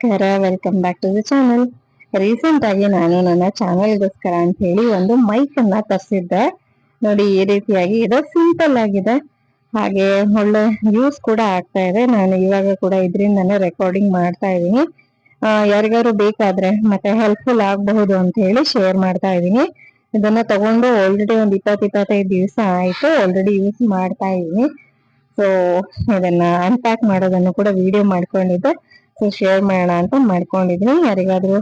ನಮಸ್ಕಾರ welcome back to the channel recent ಆಗಿ ನಾನು ನನ್ನ ಚಾನಲ್ಗೋಸ್ಕರ ಅಂತ ಹೇಳಿ ಒಂದು ಮೈಕ್ ಅನ್ನ ತರಿಸಿದ್ದೆ. ನೋಡಿ, ಈ ರೀತಿಯಾಗಿ ಇದು ಸಿಂಪಲ್ ಆಗಿದೆ. ಹಾಗೆ ಒಳ್ಳೆ ಯೂಸ್ ಕೂಡ ಆಗ್ತಾ ಇದೆ. ನಾನು ಇವಾಗ ಕೂಡ ಇದರಿಂದಾನೇ ರೆಕಾರ್ಡಿಂಗ್ ಮಾಡ್ತಾ ಇದ್ದೀನಿ. ಯಾರಿಗಾದ್ರು ಬೇಕಾದ್ರೆ ಮತ್ತೆ ಹೆಲ್ಪ್ಫುಲ್ ಆಗಬಹುದು ಅಂತ ಹೇಳಿ ಶೇರ್ ಮಾಡ್ತಾ ಇದ್ದೀನಿ. ಇದನ್ನ ತಗೊಂಡು ಆಲ್ರೆಡಿ ಒಂದ್ ಇಪ್ಪತ್ ಇಪ್ಪತ್ತೈದು ದಿವಸ ಆಯ್ತು ಆಲ್ರೆಡಿ ಯೂಸ್ ಮಾಡ್ತಾ ಇದ್ದೀನಿ. ಸೊ ಇದನ್ನ ಅನ್ಪ್ಯಾಕ್ ಮಾಡೋದನ್ನು ಕೂಡ ವಿಡಿಯೋ ಮಾಡ್ಕೊಂಡಿದ್ದೆ. ಸೊ ಶೇರ್ ಮಾಡೋಣ ಅಂತ ಮಾಡ್ಕೊಂಡಿದ್ದೀನಿ. ಯಾರಿಗಾದ್ರೂ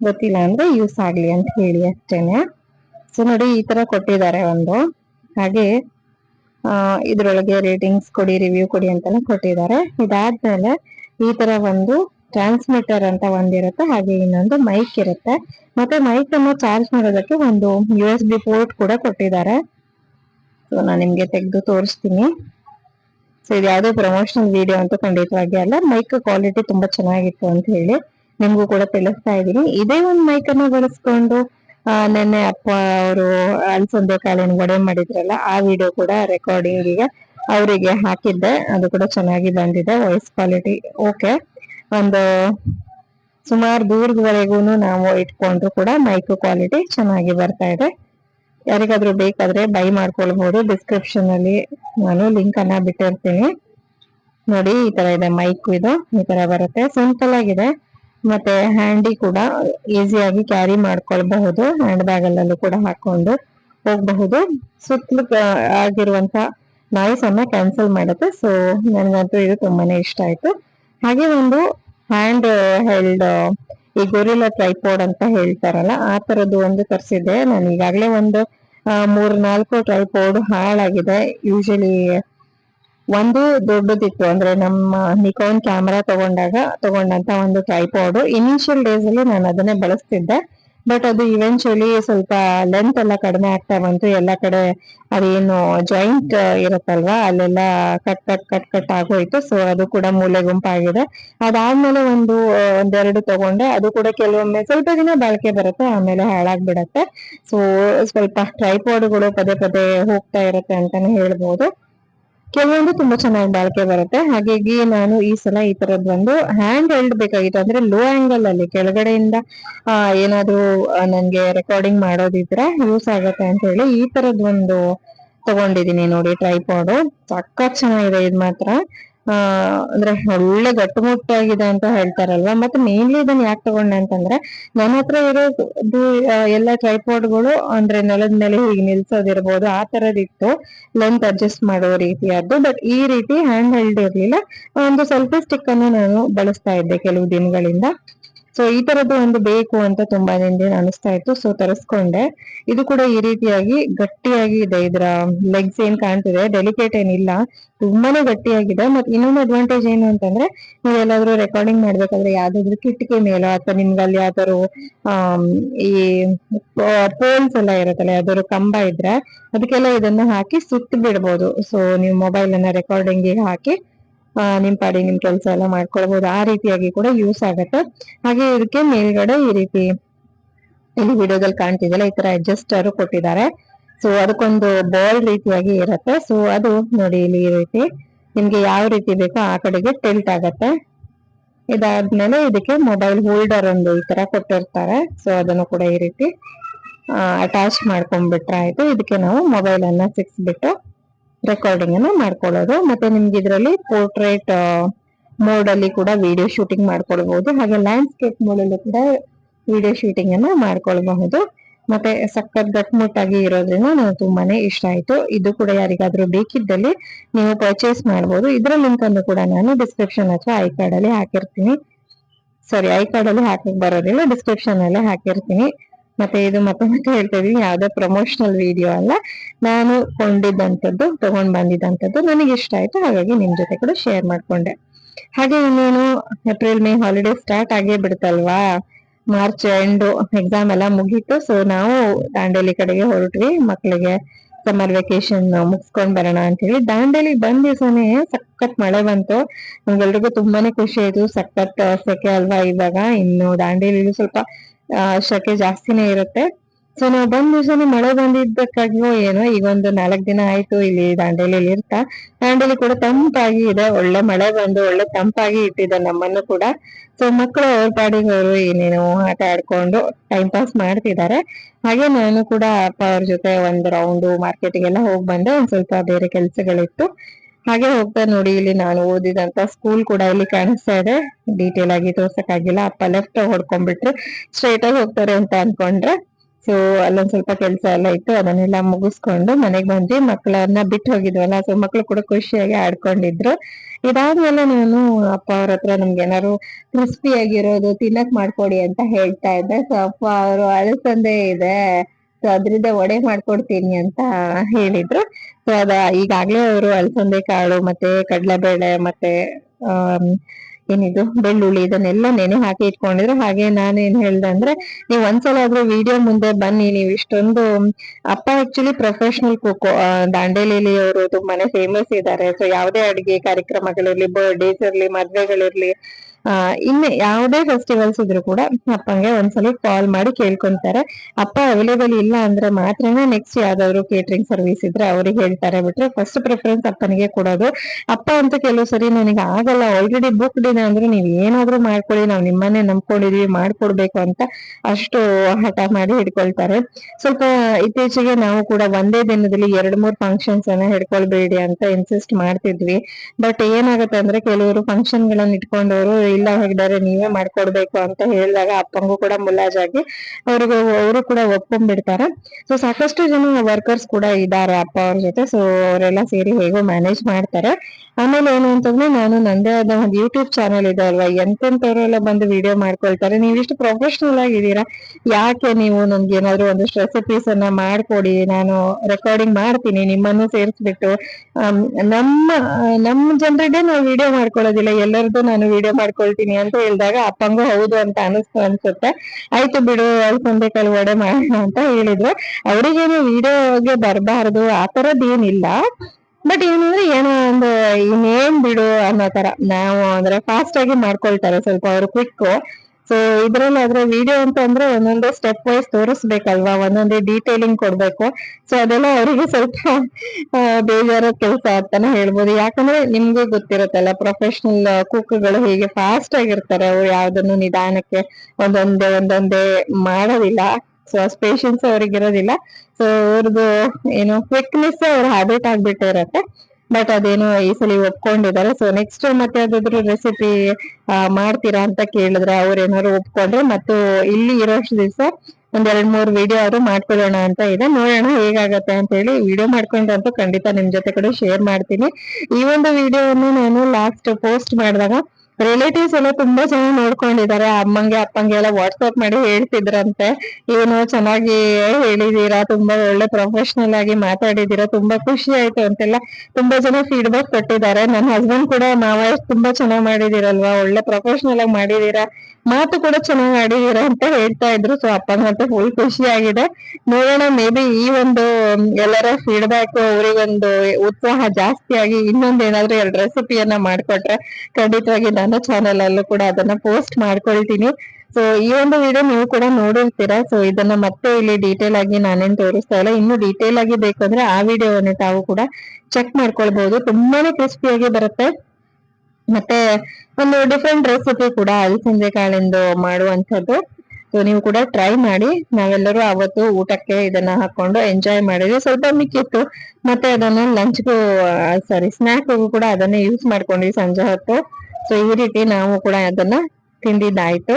ಗೊತ್ತಿಲ್ಲ ಅಂದ್ರೆ ಯೂಸ್ ಆಗ್ಲಿ ಅಂತ ಹೇಳಿ ಅಷ್ಟೇನೆ. ಸೊ ನೋಡಿ ಈ ತರ ಕೊಟ್ಟಿದ್ದಾರೆ ಒಂದು. ಹಾಗೆ ಇದ್ರೊಳಗೆ ರೇಟಿಂಗ್ಸ್ ಕೊಡಿ ರಿವ್ಯೂ ಕೊಡಿ ಅಂತೆಲ್ಲ ಕೊಟ್ಟಿದ್ದಾರೆ. ಇದಾದ್ಮೇಲೆ ಈ ತರ ಒಂದು ಟ್ರಾನ್ಸ್ಮಿಟರ್ ಅಂತ ಒಂದಿರುತ್ತೆ. ಹಾಗೆ ಇನ್ನೊಂದು ಮೈಕ್ ಇರುತ್ತೆ. ಮತ್ತೆ ಮೈಕ್ ಅನ್ನು ಚಾರ್ಜ್ ಮಾಡೋದಕ್ಕೆ ಒಂದು ಯು ಎಸ್ ಬಿ ಪೋರ್ಟ್ ಕೂಡ ಕೊಟ್ಟಿದ್ದಾರೆ. ಸೊ ನಾನು ನಿಮ್ಗೆ ತೆಗೆದು ತೋರಿಸ್ತೀನಿ. ಸೊ ಇದು ಯಾವುದೇ ಪ್ರಮೋಷನಲ್ ವಿಡಿಯೋ ಅಂತ ಖಂಡಿತವಾಗಿ ಅಲ್ಲ. ಮೈಕ್ ಕ್ವಾಲಿಟಿ ತುಂಬಾ ಚೆನ್ನಾಗಿತ್ತು ಅಂತ ಹೇಳಿ ನಿಮ್ಗೂ ಕೂಡ ತಿಳಿಸ್ತಾ ಇದ್ದೀನಿ. ಇದೇ ಒಂದು ಮೈಕ್ ಅನ್ನ ಬಳಸ್ಕೊಂಡು ನೆನ್ನೆ ಅಪ್ಪ ಅವರು ಅಲ್ಸಂದೆ ಕಾಳಿನ ಒಡೆ ಮಾಡಿದ್ರಲ್ಲ, ಆ ವಿಡಿಯೋ ಕೂಡ ರೆಕಾರ್ಡಿಂಗ್ ಈಗ ಅವರಿಗೆ ಹಾಕಿದ್ದೆ. ಅದು ಕೂಡ ಚೆನ್ನಾಗಿ ಬಂದಿದೆ. ವಾಯ್ಸ್ ಕ್ವಾಲಿಟಿ ಓಕೆ ಒಂದು ಸುಮಾರು ದೂರದವರೆಗೂ ನಾವು ಇಟ್ಕೊಂಡ್ರು ಕೂಡ ಮೈಕ್ ಕ್ವಾಲಿಟಿ ಚೆನ್ನಾಗಿ ಬರ್ತಾ ಇದೆ. ಯಾರಿಗಾದ್ರೂ ಬೇಕಾದ್ರೆ ಬೈ ಮಾಡ್ಕೊಳ್ಬಹುದು ಡಿಸ್ಕ್ರಿಪ್ಷನ್ ಅಲ್ಲಿ ನಾನು ಲಿಂಕ್ ಅನ್ನ ಬಿಟ್ಟಿರ್ತೀನಿ. ನೋಡಿ, ಈ ತರ ಇದೆ ಮೈಕ್ ಇದು. ಈ ತರ ಬರುತ್ತೆ. ಸಿಂಪಲ್ ಆಗಿದೆ. ಮತ್ತೆ ಹ್ಯಾಂಡಿ ಕೂಡ ಈಸಿಯಾಗಿ ಕ್ಯಾರಿ ಮಾಡ್ಕೊಳ್ಬಹುದು. ಹ್ಯಾಂಡ್ ಬ್ಯಾಗ್ ಅಲ್ಲೂ ಕೂಡ ಹಾಕೊಂಡು ಹೋಗಬಹುದು. ಸುತ್ತಲೂ ಆಗಿರುವಂತ ನಾಯ್ಸ್ ಅನ್ನ ಕ್ಯಾನ್ಸಲ್ ಮಾಡುತ್ತೆ. ಸೊ ನನಗಂತೂ ಇದು ತುಂಬಾನೇ ಇಷ್ಟ ಆಯ್ತು. ಹಾಗೆ ಒಂದು ಹ್ಯಾಂಡ್ ಹೆಲ್ಡ್ ಈ ಗೊರಿಲ್ಲ ಟ್ರೈಪೋಡ್ ಅಂತ ಹೇಳ್ತಾರಲ್ಲ, ಆ ತರದ್ದು ಒಂದು ತರಿಸಿದ್ದೆ. ನಾನು ಈಗಾಗಲೇ ಒಂದು ಮೂರ್, ನಾಲ್ಕು ಟ್ರೈಪೋಡ್ ಹಾಳಾಗಿದೆ. ಯೂಶಲಿ ಒಂದು ದೊಡ್ಡದಿತ್ತು. ಅಂದ್ರೆ ನಮ್ಮ ನಿಕೋನ್ ಕ್ಯಾಮೆರಾ ತಗೊಂಡಾಗ ತಗೊಂಡಂತ ಒಂದು ಟ್ರೈಪೋಡ್ ಇನಿಷಿಯಲ್ ಡೇಸ್ ಅಲ್ಲಿ ನಾನು ಅದನ್ನೇ ಬಳಸ್ತಿದ್ದೆ. ಬಟ್ ಅದು ಇವೆಂಚುಲಿ ಸ್ವಲ್ಪ ಲೆಂತ್ ಎಲ್ಲ ಕಡಿಮೆ ಆಗ್ತಾ ಬಂತು. ಎಲ್ಲ ಕಡೆ ಅದೇನು ಜಾಯಿಂಟ್ ಇರುತ್ತಲ್ವಾ? ಅಲ್ಲೆಲ್ಲ ಕಟ್ ಕಟ್ ಕಟ್ ಕಟ್ ಆಗೋಯ್ತು. ಸೊ ಅದು ಕೂಡ ಮೂಲೆ ಗುಂಪಾಗಿದೆ. ಅದಾದ್ಮೇಲೆ ಒಂದು ಒಂದೆರಡು ತಗೊಂಡೆ. ಅದು ಕೂಡ ಕೆಲವೊಮ್ಮೆ ಸ್ವಲ್ಪ ದಿನ ಬಾಳಿಕೆ ಬರುತ್ತೆ, ಆಮೇಲೆ ಹಾಳಾಗ್ಬಿಡತ್ತೆ. ಸೊ ಸ್ವಲ್ಪ ಟ್ರೈಪಾಡ್ಗಳು ಪದೇ ಪದೇ ಹೋಗ್ತಾ ಇರುತ್ತೆ ಅಂತಾನೆ ಹೇಳ್ಬೋದು. ಕೆಲವೊಂದು ತುಂಬಾ ಚೆನ್ನಾಗಿ ಬಾಳಿಕೆ ಬರುತ್ತೆ. ಹಾಗಾಗಿ ನಾನು ಈ ಸಲ ಈ ತರದ್ ಒಂದು ಹ್ಯಾಂಡ್ ಹೆಲ್ಡ್ ಬೇಕಾಗಿತ್ತು. ಅಂದ್ರೆ ಲೋ ಆಂಗಲ್ ಅಲ್ಲಿ ಕೆಳಗಡೆಯಿಂದ ಏನಾದ್ರು ನನ್ಗೆ ರೆಕಾರ್ಡಿಂಗ್ ಮಾಡೋದಿದ್ರೆ ಯೂಸ್ ಆಗತ್ತೆ ಅಂತ ಹೇಳಿ ಈ ತರದ್ ಒಂದು ತಗೊಂಡಿದೀನಿ ನೋಡಿ ಟ್ರೈಪಾಡು ಸಖತ್ ಚೆನ್ನಾಗಿದೆ ಇದ್ ಮಾತ್ರ ಆ, ಅಂದ್ರೆ ಒಳ್ಳೆ ಗಟ್ಟುಮುಟ್ಟಾಗಿದೆ ಅಂತ ಹೇಳ್ತಾರಲ್ವಾ? ಮತ್ತೆ ಮೇನ್ಲಿ ಇದನ್ನ ಯಾಕೆ ತಗೊಂಡೆ ಅಂತಂದ್ರೆ ನನ್ನ ಹತ್ರ ಇರೋದು ಎಲ್ಲ ಟ್ರೈಪಾಡ್ಗಳು ಅಂದ್ರೆ ನೆಲದ ಮೇಲೆ ಹೀಗೆ ನಿಲ್ಸೋದಿರ್ಬೋದು, ಆ ತರದಿತ್ತು ಲೆಂತ್ ಅಡ್ಜಸ್ಟ್ ಮಾಡೋ ರೀತಿಯಾದ್ದು. ಬಟ್ ಈ ರೀತಿ ಹ್ಯಾಂಡ್ ಹೆಲ್ಡ್ ಇರ್ಲಿಲ್ಲ. ಒಂದು ಸೆಲ್ಫಿ ಸ್ಟಿಕ್ ಅನ್ನು ನಾನು ಬಳಸ್ತಾ ಇದ್ದೆ ಕೆಲವು ದಿನಗಳಿಂದ. ಸೊ ಈ ತರದ್ದು ಒಂದು ಬೇಕು ಅಂತ ತುಂಬಾ ದಿನ ಅನಿಸ್ತಾ ಇತ್ತು. ಸೊ ತರಿಸ್ಕೊಂಡೆ. ಇದು ಕೂಡ ಈ ರೀತಿಯಾಗಿ ಗಟ್ಟಿಯಾಗಿ ಇದೆ. ಇದರ ಲೆಗ್ಸ್ ಏನ್ ಕಾಣ್ತಿದೆ? ಡೆಲಿಕೇಟ್ ಏನಿಲ್ಲ ತುಂಬಾನೇ ಗಟ್ಟಿಯಾಗಿದೆ. ಮತ್ತೆ ಇನ್ನೊಂದು ಅಡ್ವಾಂಟೇಜ್ ಏನು ಅಂತಂದ್ರೆ, ನೀವು ಎಲ್ಲಾದ್ರೂ ರೆಕಾರ್ಡಿಂಗ್ ಮಾಡ್ಬೇಕಾದ್ರೆ ಯಾವ್ದಾದ್ರು ಕಿಟಕಿ ಮೇಲೋ ಅಥವಾ ನಿಮ್ಗೆ ಅಲ್ಲಿ ಯಾವ್ದಾದ್ರು ಈ ಪೋಲ್ಸ್ ಎಲ್ಲ ಇರುತ್ತಲ್ಲ, ಯಾವ್ದಾದ್ರು ಕಂಬ ಇದ್ರೆ, ಅದಕ್ಕೆಲ್ಲ ಇದನ್ನ ಹಾಕಿ ಸುತ್ತ ಬಿಡ್ಬೋದು ಸೊ ನೀವು ಮೊಬೈಲ್ ಅನ್ನ ರೆಕಾರ್ಡಿಂಗ್ ಹಾಕಿ ನಿಮ್ ಪಾಡಿ ನಿಮ್ ಕೆಲಸ ಎಲ್ಲ ಮಾಡ್ಕೊಳ್ಬಹುದು ಆ ರೀತಿಯಾಗಿ ಕೂಡ ಯೂಸ್ ಆಗತ್ತೆ. ಹಾಗೆ ಇದಕ್ಕೆ ಮೇಲ್ಗಡೆ ಈ ರೀತಿ ಇಲ್ಲಿ ವಿಡಿಯೋದಲ್ಲಿ ಕಾಣ್ತಿದೆಯಲ್ಲ, ಈ ತರ ಅಡ್ಜಸ್ಟರ್ ಕೊಟ್ಟಿದ್ದಾರೆ. ಸೊ ಅದಕ್ಕೊಂದು ಬಾಲ್ ರೀತಿಯಾಗಿ ಇರತ್ತೆ. ಸೊ ಅದು ನೋಡಿ ಇಲ್ಲಿ ಈ ರೀತಿ. ನಿಮ್ಗೆ ಯಾವ ರೀತಿ ಬೇಕೋ ಆ ಕಡೆಗೆ ಟೆಲ್ಟ್ ಆಗತ್ತೆ. ಇದಾದ್ಮೇಲೆ ಇದಕ್ಕೆ ಮೊಬೈಲ್ ಹೋಲ್ಡರ್ ಒಂದು ಈ ತರ ಕೊಟ್ಟಿರ್ತಾರೆ. ಸೊ ಅದನ್ನು ಕೂಡ ಈ ರೀತಿ ಅಟ್ಯಾಚ್ ಮಾಡ್ಕೊಂಡ್ಬಿಟ್ರೆ ಆಯ್ತು. ಇದಕ್ಕೆ ನಾವು ಮೊಬೈಲ್ ಅನ್ನ ಸಿಕ್ಸ್ಬಿಟ್ಟು ರೆಕಾರ್ಡಿಂಗ್ ಅನ್ನು ಮಾಡ್ಕೊಳ್ಳೋದು. ಮತ್ತೆ ನಿಮ್ಗೆ ಇದರಲ್ಲಿ ಪೋರ್ಟ್ರೇಟ್ ಮೋಡ್ ಅಲ್ಲಿ ಕೂಡ ವಿಡಿಯೋ ಶೂಟಿಂಗ್ ಮಾಡ್ಕೊಳ್ಬಹುದು. ಹಾಗೆ ಲ್ಯಾಂಡ್ಸ್ಕೇಪ್ ಮೋಡ್ ಅಲ್ಲಿ ಕೂಡ ವಿಡಿಯೋ ಶೂಟಿಂಗ್ ಅನ್ನು ಮಾಡ್ಕೊಳ್ಬಹುದು. ಮತ್ತೆ ಸಖತ್ ಗಟ್ಮುಟ್ಟಾಗಿ ಇರೋದ್ರಿಂದ ನನಗೆ ತುಂಬಾನೇ ಇಷ್ಟ ಆಯ್ತು. ಇದು ಕೂಡ ಯಾರಿಗಾದ್ರೂ ಬೇಕಿದ್ದಲ್ಲಿ ನೀವು ಪರ್ಚೇಸ್ ಮಾಡಬಹುದು ಇದರ ಲಿಂಕ್ ಅನ್ನು ಕೂಡ ನಾನು ಡಿಸ್ಕ್ರಿಪ್ಷನ್ ಅಥವಾ ಐ ಕಾರ್ಡ್ ಅಲ್ಲಿ ಹಾಕಿರ್ತೀನಿ. ಸಾರಿ ಐ ಕಾರ್ಡ್ ಅಲ್ಲಿ ಹಾಕಕ್ ಬರೋದಿಲ್ಲ ಡಿಸ್ಕ್ರಿಪ್ಷನ್ ಅಲ್ಲೇ ಹಾಕಿರ್ತೀನಿ. ಮತ್ತೆ ಇದು ಮತ್ತೆ ಮತ್ತೆ ಹೇಳ್ತಾ ಇದೀನಿ ಯಾವ್ದೇ ಪ್ರಮೋಷನಲ್ ವಿಡಿಯೋ ಅಲ್ಲ. ನಾನು ಕೊಂಡಿದ್ದಂಥದ್ದು, ತಗೊಂಡ್ ಬಂದಿದ್ದಂಥದ್ದು ನನಗೆ ಇಷ್ಟ ಆಯ್ತು, ಹಾಗಾಗಿ ನಿಮ್ ಜೊತೆ ಕೂಡ ಶೇರ್ ಮಾಡ್ಕೊಂಡೆ. ಹಾಗೆ ಇನ್ನೇನು ಏಪ್ರಿಲ್ ಮೇ ಹಾಲಿಡೇ ಸ್ಟಾರ್ಟ್ ಆಗೇ ಬಿಡುತ್ತಲ್ವಾ? ಮಾರ್ಚ್ ಎಂಡ್ ಎಕ್ಸಾಮ್ ಎಲ್ಲ ಮುಗೀತು ಸೊ ನಾವು ದಾಂಡೇಲಿ ಕಡೆಗೆ ಹೊರಟ್ವಿ ಮಕ್ಕಳಿಗೆ ಸಮ್ಮರ್ ವೆಕೇಶನ್ ಮುಗಿಸ್ಕೊಂಡ್ ಬರೋಣ ಅಂತ ಹೇಳಿ ದಾಂಡೇಲಿ ಬಂದ ದಿವಸನೇ ಸಖತ್ ಮಳೆ ಬಂತು, ನಮ್ಗೆಲ್ರಿಗೂ ತುಂಬಾನೇ ಖುಷಿ ಆಯ್ತು. ಸಖತ್ ಸೆಕೆ ಅಲ್ವಾ ಇವಾಗ, ಇನ್ನು ದಾಂಡೇಲಿ ಸ್ವಲ್ಪ ಶೆಕೆ ಜಾಸ್ತಿನೇ ಇರುತ್ತೆ. ಸೊ ನಾವು ಬಂದ್ ದಿವಸನೇ ಮಳೆ ಬಂದಿದ್ದಕ್ಕಾಗಿಯೋ ಏನೋ, ಈಗ ಒಂದು ನಾಲ್ಕು ದಿನ ಆಯ್ತು ಇಲ್ಲಿ ದಾಂಡೇಲಿಯಲ್ಲಿ ಇರ್ತಾ. ದಾಂಡೇಲಿ ಕೂಡ ತಂಪಾಗಿ ಇದೆ. ಒಳ್ಳೆ ಮಳೆ ಬಂದು ಒಳ್ಳೆ ತಂಪಾಗಿ ಇಟ್ಟಿದೆ ನಮ್ಮನ್ನು ಕೂಡ. ಸೊ ಮಕ್ಕಳು ಅವ್ರ ಪಾಡಿಗೆ ಅವರು ಏನೇನೋ ಆಟ ಆಡ್ಕೊಂಡು ಟೈಮ್ ಪಾಸ್ ಮಾಡ್ತಿದ್ದಾರೆ. ಹಾಗೆ ನಾನು ಕೂಡ ಅಪ್ಪ ಅವ್ರ ಜೊತೆ ಒಂದು ರೌಂಡು ಮಾರ್ಕೆಟಿಗೆಲ್ಲ ಹೋಗಿ ಬಂದೆ. ಒಂದ್ ಸ್ವಲ್ಪ ಬೇರೆ ಕೆಲ್ಸಗಳಿತ್ತು. ಹಾಗೆ ಹೋಗ್ತಾ ನೋಡಿ, ಇಲ್ಲಿ ನಾನು ಓದಿದಂತ ಸ್ಕೂಲ್ ಕೂಡ ಇಲ್ಲಿ ಕಾಣಿಸ್ತಾ ಇದೆ. ಡೀಟೇಲ್ ಆಗಿ ತೋರ್ಸಕ್ಕಾಗಿಲ್ಲ. ಅಪ್ಪ ಲೆಫ್ಟ್ ಹೊಡ್ಕೊಂಡ್ಬಿಟ್ರು. ಸ್ಟ್ರೈಟ್ ಆಗಿ ಹೋಗ್ತಾರೆ ಅಂತ ಅನ್ಕೊಂಡ್ರೆ. ಸೊ ಅಲ್ಲೊಂದ್ ಸ್ವಲ್ಪ ಕೆಲಸ ಎಲ್ಲ ಇತ್ತು. ಅದನ್ನೆಲ್ಲ ಮುಗಿಸ್ಕೊಂಡು ಮನೆಗೆ ಬಂದ್ವಿ. ಮಕ್ಕಳನ್ನ ಬಿಟ್ಟು ಹೋಗಿದ್ವಲ್ಲ ಸೊ ಮಕ್ಕಳು ಕೂಡ ಖುಷಿಯಾಗಿ ಆಡ್ಕೊಂಡಿದ್ರು. ಇದಾದ್ಮೇಲೆ ನಾನು ಅಪ್ಪ ಅವ್ರ ಹತ್ರ ನಮ್ಗೆ ಏನಾರು ಕ್ರಿಸ್ಪಿ ಆಗಿರೋದು ತಿನ್ನಕ್ ಮಾಡ್ಕೊಡಿ ಅಂತ ಹೇಳ್ತಾ ಇದ್ದೆ. ಸೊ ಅಪ್ಪ ಅವರು ಅಳಸಂದೇ ಇದೆ. ಸೊ ಅದ್ರಿಂದ ವಡೆ ಮಾಡ್ಕೊಡ್ತೀನಿ ಅಂತ ಹೇಳಿದ್ರು. ಸೊ ಅದ ಈಗಾಗ್ಲೇ ಅವರು ಅಲ್ಸಂದೆ ಕಾಳು ಮತ್ತೆ ಕಡಲೆಬೇಳೆ ಮತ್ತೆ ಆ ಏನಿದು, ಬೆಳ್ಳುಳ್ಳಿ ಇದನ್ನೆಲ್ಲ ನೆನೆ ಹಾಕಿ ಇಟ್ಕೊಂಡಿದ್ರು. ಹಾಗೆ ನಾನೇನ್ ಹೇಳ್ದೆ ಅಂದ್ರೆ, ನೀವ್ ಒಂದ್ಸಲ ಆದ್ರೂ ವಿಡಿಯೋ ಮುಂದೆ ಬನ್ನಿ. ನೀವು ಇಷ್ಟೊಂದು, ಅಪ್ಪ ಆಕ್ಚುಲಿ ಪ್ರೊಫೆಷನಲ್ ಕುಕ್ ದಾಂಡೇಲಿಲಿ ಅವರು ತುಂಬಾನೇ ಫೇಮಸ್ ಇದ್ದಾರೆ. ಸೊ ಯಾವ್ದೇ ಅಡಿಗೆ ಕಾರ್ಯಕ್ರಮಗಳಿರ್ಲಿ ಬರ್ಡೇಸ್ ಇರ್ಲಿ, ಮದ್ವೆಗಳಿರ್ಲಿ ಇನ್ನು ಯಾವುದೇ ಫೆಸ್ಟಿವಲ್ಸ್ ಇದ್ರು ಕೂಡ ಅಪ್ಪಂಗೆ ಒಂದ್ಸಲಿ ಕಾಲ್ ಮಾಡಿ ಕೇಳ್ಕೊಂತಾರೆ. ಅಪ್ಪ ಅವೈಲೇಬಲ್ ಇಲ್ಲ ಅಂದ್ರೆ ಮಾತ್ರನೇ ನೆಕ್ಸ್ಟ್ ಯಾವ್ದಾದ್ರು ಕೇಟರಿಂಗ್ ಸರ್ವಿಸ್ ಇದ್ರೆ ಅವ್ರಿಗೆ ಹೇಳ್ತಾರೆ ಬಿಟ್ರೆ ಫಸ್ಟ್ ಪ್ರಿಫರೆನ್ಸ್ ಅಪ್ಪನಿಗೆ ಕೊಡೋದು. ಅಪ್ಪ ಅಂತ ಕೆಲವು ಸರಿ ನನಗೆ ಆಗಲ್ಲ ಆಲ್ರೆಡಿ ಬುಕ್ಡ್ ಇದೆ ಅಂದ್ರೆ ನೀವ್ ಏನಾದ್ರೂ ಮಾಡ್ಕೊಳ್ಳಿ, ನಾವ್ ನಿಮ್ಮನ್ನೇ ನಂಬ್ಕೊಂಡಿದೀವಿ, ಮಾಡ್ಕೊಡ್ಬೇಕು ಅಂತ ಅಷ್ಟು ಹಠ ಮಾಡಿ ಹಿಡ್ಕೊಳ್ತಾರೆ. ಸ್ವಲ್ಪ ಇತ್ತೀಚೆಗೆ ನಾವು ಕೂಡ ಒಂದೇ ದಿನದಲ್ಲಿ ಎರಡ್ ಮೂರ್ ಫಂಕ್ಷನ್ಸ್ ಅನ್ನ ಹಿಡ್ಕೊಳ್ಬೇಡಿ ಅಂತ ಇನ್ಸಿಸ್ಟ್ ಮಾಡ್ತಿದ್ವಿ. ಬಟ್ ಏನಾಗುತ್ತೆ ಅಂದ್ರೆ ಕೆಲವರು ಫಂಕ್ಷನ್ ಇಟ್ಕೊಂಡವರು ಇಲ್ಲ ಹಾಗಿದ್ದಾರೆ ನೀವೇ ಮಾಡ್ಕೊಡ್ಬೇಕು ಅಂತ ಹೇಳಿದಾಗ ಅಪ್ಪಂಗೂ ಕೂಡ ಮುಲಾಜಾಗಿ ಅವ್ರಿಗೆ ಅವರು ಕೂಡ ಒಪ್ಕೊಂಡ್ಬಿಡ್ತಾರೆ. ಸೊ ಸಾಕಷ್ಟು ಜನ ವರ್ಕರ್ಸ್ ಕೂಡ ಇದ್ದಾರೆ ಅಪ್ಪ ಅವ್ರ ಜೊತೆ. ಸೊ ಅವರೆಲ್ಲ ಸೇರಿ ಹೇಗೋ ಮ್ಯಾನೇಜ್ ಮಾಡ್ತಾರೆ. ಆಮೇಲೆ ಏನು ಅಂತಂದ್ರೆ ನಾನು ನಂದೇ ಆದ ಒಂದು ಯೂಟ್ಯೂಬ್ ಚಾನೆಲ್ ಇದೆ ಅಲ್ವಾ? ಎಂತೆಂತವ್ರೆಲ್ಲ ಬಂದು ವಿಡಿಯೋ ಮಾಡ್ಕೊಳ್ತಾರೆ. ನೀವಿಷ್ಟು ಪ್ರೊಫೆಷನಲ್ ಆಗಿದ್ದೀರಾ? ಯಾಕೆ ನೀವು ನನ್ಗೆ ಏನಾದ್ರು ಒಂದು ರೆಸಿಪೀಸ್ ಅನ್ನ ಮಾಡ್ಕೊಡಿ? ನಾನು ರೆಕಾರ್ಡಿಂಗ್ ಮಾಡ್ತೀನಿ, ನಿಮ್ಮನ್ನು ಸೇರಿಸ್ಬಿಟ್ಟು. ನಮ್ಮ ನಮ್ಮ ಜನರಿಗೆ ನಾವು ವಿಡಿಯೋ ಮಾಡ್ಕೊಳ್ಳೋದಿಲ್ಲ. ಎಲ್ಲರದ್ದು ನಾನು ವಿಡಿಯೋ ಮಾಡ್ಕೊಳ್ತೀನಿ ಅಂತ ಹೇಳಿದಾಗ ಅಪ್ಪಂಗೂ ಹೌದು ಅಂತ ಅನಿಸ್ತು ಅನ್ಸುತ್ತೆ. ಆಯ್ತು ಬಿಡು ಅಲ್ಸಂದೆ ಕಾಲ ಒಡೆ ಮಾಡೋಣ ಅಂತ ಹೇಳಿದ್ರು. ಅವ್ರಿಗೇನು ವಿಡಿಯೋಗೆ ಬರಬಾರ್ದು, ಆ ತರದ್ ಏನಿಲ್ಲ. ಬಟ್ ಏನಂದ್ರೆ ಏನೋ ಒಂದು, ಇನ್ನೇನ್ ಬಿಡು ಅನ್ನೋ ತರ. ನಾವು ಅಂದ್ರೆ ಫಾಸ್ಟ್ ಆಗಿ ಮಾಡ್ಕೊಳ್ತಾರೆ ಸ್ವಲ್ಪ ಅವ್ರು ಕ್ವಿಕ್ ಸೊ ಇದ್ರಲ್ಲಿ ಆದ್ರೆ ವಿಡಿಯೋ ಅಂತ ಅಂದ್ರೆ ಒಂದೊಂದೇ ಸ್ಟೆಪ್ ವೈಸ್ ತೋರಿಸ್ಬೇಕಲ್ವಾ? ಒಂದೊಂದೇ ಡೀಟೇಲಿಂಗ್ ಕೊಡ್ಬೇಕು. ಸೊ ಅದೆಲ್ಲ ಅವರಿಗೆ ಸ್ವಲ್ಪ ಬೇಜಾರ ಕೆಲಸ ಅಂತಾನೆ ಹೇಳ್ಬೋದು. ಯಾಕಂದ್ರೆ ನಿಮ್ಗೆ ಗೊತ್ತಿರುತ್ತಲ್ಲ ಪ್ರೊಫೆಷನಲ್ ಕುಕ್ಗಳು ಹೇಗೆ ಫಾಸ್ಟ್ ಆಗಿರ್ತಾರೆ. ಅವ್ರು ಯಾವ್ದನ್ನು ನಿಧಾನಕ್ಕೆ ಒಂದೊಂದೇ ಒಂದೊಂದೇ ಮಾಡೋದಿಲ್ಲ. ಸೊ ಪೇಷನ್ಸ್ ಅವ್ರಿಗೆ ಇರೋದಿಲ್ಲ ಸೊ ಅವ್ರದ್ದು ಏನು ಕ್ವಿಕ್ನೆಸ್ ಅವ್ರ ಹ್ಯಾಬಿಟ್ ಆಗ್ಬಿಟ್ಟಿರತ್ತೆ. ಬಟ್ ಅದೇನೋ ಈ ಸಲ ಒಪ್ಕೊಂಡಿದ್ದಾರೆ. ಸೊ ನೆಕ್ಸ್ಟ್ ಮತ್ತೆ ಯಾವ್ದಾದ್ರು ರೆಸಿಪಿ ಮಾಡ್ತೀರಾ ಅಂತ ಕೇಳಿದ್ರೆ ಅವ್ರ ಏನಾದ್ರು ಒಪ್ಕೊಂಡ್ರೆ ಮತ್ತು ಇಲ್ಲಿ ಇರೋಷ್ಟು ದಿವಸ ಒಂದ್ ಎರಡ್ ಮೂರ್ ವಿಡಿಯೋ ಆದ್ರೂ ಮಾಡ್ಕೊಳ್ಳೋಣ ಅಂತ ಇದೆ. ನೋಡೋಣ ಹೇಗಾಗತ್ತೆ ಅಂತ ಹೇಳಿ ವಿಡಿಯೋ ಮಾಡ್ಕೊಂಡ್ರಂತೂ ಖಂಡಿತ ನಿಮ್ ಜೊತೆ ಕೂಡ ಶೇರ್ ಮಾಡ್ತೀನಿ. ಈ ಒಂದು ವಿಡಿಯೋವನ್ನು ನಾನು ಲಾಸ್ಟ್ ಪೋಸ್ಟ್ ಮಾಡಿದಾಗ ರಿಲೇಟಿವ್ಸ್ ಎಲ್ಲ ತುಂಬಾ ಜನ ನೋಡ್ಕೊಂಡಿದ್ದಾರೆ. ಅಮ್ಮಂಗೆ, ಅಪ್ಪಂಗೆ ಎಲ್ಲ ವಾಟ್ಸ್ಆಪ್ ಮಾಡಿ ಹೇಳ್ತಿದ್ರಂತೆ. ಏನು ಚೆನ್ನಾಗಿ ಹೇಳಿದೀರಾ, ತುಂಬಾ ಒಳ್ಳೆ ಪ್ರೊಫೆಷನಲ್ ಆಗಿ ಮಾತಾಡಿದೀರಾ, ತುಂಬಾ ಖುಷಿ ಆಯ್ತು ಅಂತೆಲ್ಲ ತುಂಬಾ ಜನ ಫೀಡ್ಬ್ಯಾಕ್ ಕೊಟ್ಟಿದ್ದಾರೆ. ನನ್ನ ಹಸ್ಬೆಂಡ್ ಕೂಡ, ಮಾವ ತುಂಬಾ ಚೆನ್ನಾಗಿ ಮಾಡಿದಿರಲ್ವಾ? ಒಳ್ಳೆ ಪ್ರೊಫೆಷನಲ್ ಆಗಿ ಮಾಡಿದೀರಾ? ಮಾತು ಕೂಡ ಚೆನ್ನಾಗಿ ಆಡಿದೀರ ಅಂತ ಹೇಳ್ತಾ ಇದ್ರು. ಸೊ ಅಪ್ಪಂಗಂತೂ ಫುಲ್ ಖುಷಿ ಆಗಿದೆ ನೋಡೋಣ ಮೇ ಬಿ ಈ ಒಂದು ಎಲ್ಲರ ಫೀಡ್ಬ್ಯಾಕ್ ಅವರಿಗೊಂದು ಉತ್ಸಾಹ ಜಾಸ್ತಿ ಆಗಿ ಇನ್ನೊಂದ್ ಏನಾದ್ರು ಎರಡು ರೆಸಿಪಿಯನ್ನ ಮಾಡ್ಕೊಟ್ರೆ ಖಂಡಿತವಾಗಿ ನನ್ನ ಚಾನೆಲ್ ಅಲ್ಲೂ ಕೂಡ ಅದನ್ನ ಪೋಸ್ಟ್ ಮಾಡ್ಕೊಳ್ತೀನಿ. ಸೊ ಈ ಒಂದು ವಿಡಿಯೋ ನೀವು ಕೂಡ ನೋಡಿರ್ತೀರಾ? ಸೊ ಇದನ್ನ ಮತ್ತೆ ಇಲ್ಲಿ ಡೀಟೇಲ್ ಆಗಿ ನಾನೇನ್ ತೋರಿಸ್ತಾ ಇಲ್ಲ. ಇನ್ನು ಡೀಟೇಲ್ ಆಗಿ ಬೇಕಂದ್ರೆ ಆ ವಿಡಿಯೋವನ್ನು ತಾವು ಕೂಡ ಚೆಕ್ ಮಾಡ್ಕೊಳ್ಬಹುದು ತುಂಬಾನೇ ಕ್ರಿಸ್ಪಿಯಾಗಿ ಬರುತ್ತೆ. ಮತ್ತೆ ಒಂದು ಡಿಫ್ರೆಂಟ್ ರೆಸಿಪಿ ಕೂಡ ಅಲಸಂದೆ ಕಾಳಿಂದು ಮಾಡುವಂಥದ್ದು. ಸೊ ನೀವು ಕೂಡ ಟ್ರೈ ಮಾಡಿ. ನಾವೆಲ್ಲರೂ ಅವತ್ತು ಊಟಕ್ಕೆ ಇದನ್ನ ಹಾಕೊಂಡು ಎಂಜಾಯ್ ಮಾಡಿದ್ವಿ ಸ್ವಲ್ಪ ಮಿಕ್ಕಿತ್ತು. ಮತ್ತೆ ಅದನ್ನ ಲಂಚ್ಗೂ ಸಾರಿ ಸ್ನಾಕ್ಗೂ ಕೂಡ ಅದನ್ನೇ ಯೂಸ್ ಮಾಡ್ಕೊಂಡ್ವಿ ಸಂಜೆ ಹೊತ್ತು. ಸೊ ಈ ರೀತಿ ನಾವು ಕೂಡ ಅದನ್ನ ತಿಂದಿದ್ದಾಯ್ತು.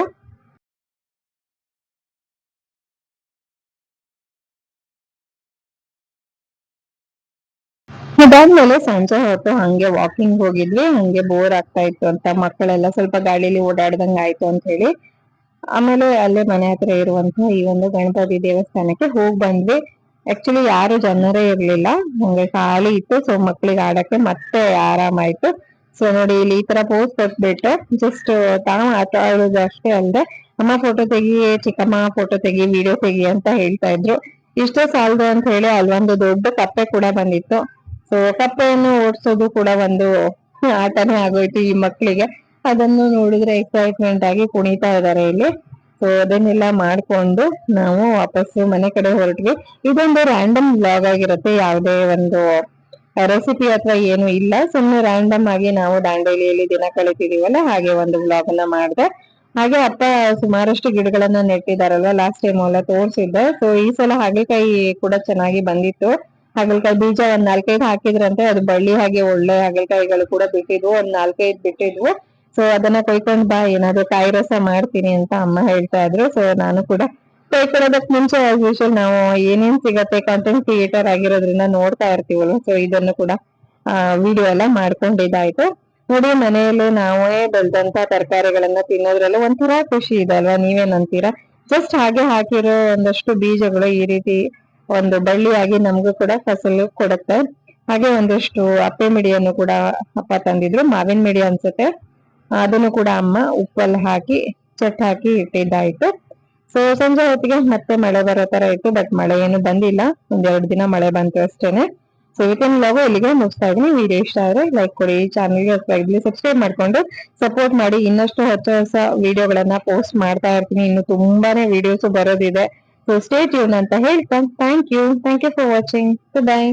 ಅದಾದ್ಮೇಲೆ ಸಂಜೆ ಹೊತ್ತು ಹಂಗೆ ವಾಕಿಂಗ್ ಹೋಗಿದ್ವಿ, ಹಂಗೆ ಬೋರ್ ಆಗ್ತಾ ಇತ್ತು ಅಂತ ಮಕ್ಕಳೆಲ್ಲ ಸ್ವಲ್ಪ ಗಾಡಿಲಿ ಓಡಾಡ್ದಂಗ ಆಯ್ತು ಅಂತ ಹೇಳಿ ಆಮೇಲೆ ಅಲ್ಲೇ ಮನೆ ಹತ್ರ ಇರುವಂತ ಈ ಒಂದು ಗಣಪತಿ ದೇವಸ್ಥಾನಕ್ಕೆ ಹೋಗ್ ಬಂದ್ವಿ. ಆಕ್ಚುಲಿ ಯಾರು ಜನರೇ ಇರ್ಲಿಲ್ಲ, ಹಂಗೆ ಖಾಲಿ ಇತ್ತು ಸೊ ಮಕ್ಳಿಗೆ ಆಡಕ್ಕೆ ಮತ್ತೆ ಆರಾಮಾಯ್ತು ಸೊ ನೋಡಿ ಇಲ್ಲಿ ಈ ತರ ಪೋಸ್ ಕೊಟ್ಬಿಟ್ಟು ಜಸ್ಟ್ ತಾವು ಆಟ ಆಡೋದು ಅಷ್ಟೇ ಅಲ್ದೆ, ಅಮ್ಮ ಫೋಟೋ ತೆಗಿ, ಚಿಕ್ಕಮ್ಮ ಫೋಟೋ ತೆಗಿ ವಿಡಿಯೋ ತೆಗಿ ಅಂತ ಹೇಳ್ತಾ ಇದ್ರು. ಇಷ್ಟೇ ಸಾಲದು ಅಂತ ಹೇಳಿ ಅಲ್ಲೊಂದು ದೊಡ್ಡ ಕಪ್ಪೆ ಕೂಡ ಬಂದಿತ್ತು. ಕಪ್ಪೆಯನ್ನು ಓಡಿಸೋದು ಕೂಡ ಒಂದು ಆಟನೇ ಆಗೋಯ್ತು ಈ ಮಕ್ಕಳಿಗೆ. ಅದನ್ನು ನೋಡಿದ್ರೆ ಎಕ್ಸೈಟ್ಮೆಂಟ್ ಆಗಿ ಕುಣಿತಾ ಇದ್ದಾರೆ ಇಲ್ಲಿ. ಸೊ ಅದನ್ನೆಲ್ಲ ಮಾಡ್ಕೊಂಡು ನಾವು ವಾಪಸ್ಸು ಮನೆ ಕಡೆ ಹೊರಟ್ವಿ. ಇದೊಂದು ರ್ಯಾಂಡಮ್ ಬ್ಲಾಗ್ ಆಗಿರುತ್ತೆ. ಯಾವುದೇ ಒಂದು ರೆಸಿಪಿ ಅಥವಾ ಏನು ಇಲ್ಲ. ಸುಮ್ಮನೆ ರ್ಯಾಂಡಮ್ ಆಗಿ ನಾವು ದಾಂಡೇಲಿಯಲ್ಲಿ ದಿನ ಕಳಿತಿದೀವಲ್ಲ, ಹಾಗೆ ಒಂದು ಬ್ಲಾಗ್ ಅನ್ನ ಮಾಡಿದೆ. ಹಾಗೆ ಅಪ್ಪ ಸುಮಾರಷ್ಟು ಗಿಡಗಳನ್ನ ನೆಟ್ಟಿದಾರಲ್ಲ ಲಾಸ್ಟ್ ಟೈಮ್ ಎಲ್ಲ ತೋರಿಸಿದ್ದೆ. ಸೊ ಈ ಸಲ ಹಾಗೆಕಾಯಿ ಕೂಡ ಚೆನ್ನಾಗಿ ಬಂದಿತ್ತು. ಹಾಗಲಕಾಯಿ ಬೀಜ ಒಂದ್ ನಾಲ್ಕೈದು ಹಾಕಿದ್ರಂತೆ, ಅದು ಬಳ್ಳಿ ಹಾಗೆ ಒಳ್ಳೆ ಹಾಗಲಕಾಯಿಗಳು ಕೂಡ ಬಿಟ್ಟಿದ್ವು, ಒಂದ್ ನಾಲ್ಕೈದು ಬಿಟ್ಟಿದ್ವು. ಸೊ ಅದನ್ನ ಕೊಯ್ಕೊಂಡ್ ಬಾ, ಏನಾದ್ರು ಕಾಯಿ ರಸ ಮಾಡ್ತೀನಿ ಅಂತ ಅಮ್ಮ ಹೇಳ್ತಾ ಇದ್ರು. ಸೊ ನಾನು ಕೂಡ ಕೊಯ್ಕೊಳ್ಳೋದಕ್ ಮುಂಚೆ ಆಸ್ ಯೂಶಲ್ ನಾವು ಏನೇನ್ ಸಿಗತ್ತೆ ಕಂಟೆಂಟ್ ಕ್ರಿಯೇಟರ್ ಆಗಿರೋದ್ರಿಂದ ನೋಡ್ತಾ ಇರ್ತೀವಲ್ಲ ಸೊ ಇದನ್ನು ಕೂಡ ವಿಡಿಯೋ ಎಲ್ಲ ಮಾಡ್ಕೊಂಡಿದ್ದಾಯ್ತು. ನೋಡಿ, ಮನೆಯಲ್ಲಿ ನಾವೇ ಬೆಳೆದಂತ ತರಕಾರಿಗಳನ್ನ ತಿನ್ನೋದ್ರಲ್ಲ ಒಂಥರ ಖುಷಿ ಇದೆ ಅಲ್ವಾ? ನೀವೇನಂತೀರಾ ಜಸ್ಟ್ ಹಾಗೆ ಹಾಕಿರೋ ಒಂದಷ್ಟು ಬೀಜಗಳು ಈ ರೀತಿ ಒಂದು ಬಳ್ಳಿಯಾಗಿ ನಮಗೂ ಕೂಡ ಫಸಲು ಕೊಡುತ್ತೆ. ಹಾಗೆ ಒಂದಷ್ಟು ಅಪ್ಪೆ ಮಿಡಿಯನ್ನು ಕೂಡ ಅಪ್ಪ ತಂದಿದ್ರು. ಮಾವಿನ ಮಿಡಿ ಅನ್ಸುತ್ತೆ. ಅದನ್ನು ಕೂಡ ಅಮ್ಮ ಉಪ್ಪಲ್ಲಿ ಹಾಕಿ ಚಟ್ ಹಾಕಿ ಇಟ್ಟಿದ್ದಾಯ್ತು. ಸೊ ಸಂಜೆ ಹೊತ್ತಿಗೆ ಮತ್ತೆ ಮಳೆ ಬರೋ ತರ ಇತ್ತು ಬಟ್ ಮಳೆ ಏನು ಬಂದಿಲ್ಲ. ಒಂದೆರಡು ದಿನ ಮಳೆ ಬಂತು ಅಷ್ಟೇನೆ. ಸೊ ಇವತ್ತಿನ ಲಾಗು ಇಲ್ಲಿಗೆ ಮುಗಿಸ್ತಾ ಇದೀನಿ ವಿಡಿಯೋ ಇಷ್ಟ ಆದ್ರೆ ಲೈಕ್ ಕೊಡಿ ಚಾನಲ್ಗೆ ಇಲ್ಲಿ ಸಬ್ಸ್ಕ್ರೈಬ್ ಮಾಡ್ಕೊಂಡು ಸಪೋರ್ಟ್ ಮಾಡಿ. ಇನ್ನಷ್ಟು ಹೊಸ ಹೊಸ ವಿಡಿಯೋಗಳನ್ನ ಪೋಸ್ಟ್ ಮಾಡ್ತಾ ಇರ್ತೀನಿ. ಇನ್ನು ತುಂಬಾನೇ ವಿಡಿಯೋಸ್ ಬರೋದಿದೆ. ಸೊ ಸ್ಟೇ ಟ್ಯೂನ್ ಅಂತ ಹೇಳ್ತಾ thank you thank you for watching bye